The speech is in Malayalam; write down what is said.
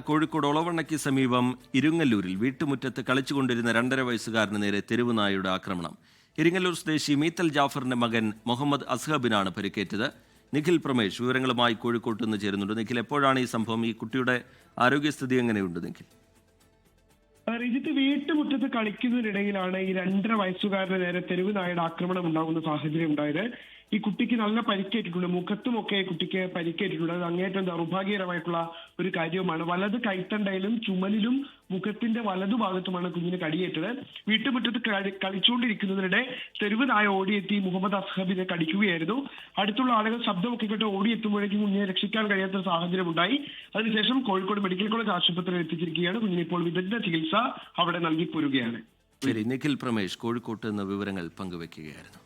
കോഴിക്കോട് ഒളവണ്ണയ്ക്ക് സമീപം ഇരുങ്ങല്ലൂരിൽ വീട്ടുമുറ്റത്ത് കളിച്ചുകൊണ്ടിരുന്ന രണ്ടര വയസ്സുകാരന് നേരെ തെരുവ് നായയുടെ ആക്രമണം. ഇരിങ്ങല്ലൂർ സ്വദേശി മീത്തൽ ജാഫറിന്റെ മകൻ മുഹമ്മദ് അസ്ഹബിനാണ് പരിക്കേറ്റത്. നിഖിൽ പ്രമേഷ് വിവരങ്ങളുമായി കോഴിക്കോട്ട് നിന്ന് ചേരുന്നുണ്ട്. നിഖിൽ എപ്പോഴാണ് ഈ സംഭവം? ഈ കുട്ടിയുടെ ആരോഗ്യസ്ഥിതി എങ്ങനെയുണ്ട് നിഖിൽ? റിജിത്ത് വീട്ടുമുറ്റത്ത് കളിക്കുന്നതിനിടയിലാണ് ഈ രണ്ടര വയസ്സുകാരന് നേരെ തെരുവ് നായയുടെ ആക്രമണം ഉണ്ടാകുന്ന സാഹചര്യം ഉണ്ടായത്. ഈ കുട്ടിക്ക് നല്ല പരിക്കേറ്റിട്ടുണ്ട്. മുഖത്തുമൊക്കെ കുട്ടിക്ക് പരിക്കേറ്റിട്ടുണ്ട്. അത് അങ്ങേറ്റം ദൗർഭാഗ്യകരമായിട്ടുള്ള ഒരു കാര്യവുമാണ്. വലത് കൈത്തണ്ടയിലും ചുമലിലും മുഖത്തിന്റെ വലതുഭാഗത്തുമാണ് കുഞ്ഞിന് കടിയേറ്റത്. വീട്ടുമുറ്റത്ത് കളി- കളിച്ചുകൊണ്ടിരിക്കുന്നതിനിടെ തെരുവ് നായ ഓടിയെത്തി മുഹമ്മദ് അസ്ഹബിനെ കടിക്കുകയായിരുന്നു. അടുത്തുള്ള ആളുകൾ ശബ്ദമൊക്കെ കേട്ട് ഓടിയെത്തുമ്പോഴേക്കും കുഞ്ഞിനെ രക്ഷിക്കാൻ കഴിയാത്ത സാഹചര്യം ഉണ്ടായി അതിനുശേഷം കോഴിക്കോട് മെഡിക്കൽ കോളേജ് ആശുപത്രിയിൽ എത്തിച്ചിരിക്കുകയാണ്. കുഞ്ഞിന് ഇപ്പോൾ വിദഗ്ധ ചികിത്സ അവിടെ നൽകി പോരുകയാണ് ശരി നിഖിൽ പ്രമേഷ് കോഴിക്കോട്ട് വിവരങ്ങൾ പങ്കുവെക്കുകയായിരുന്നു.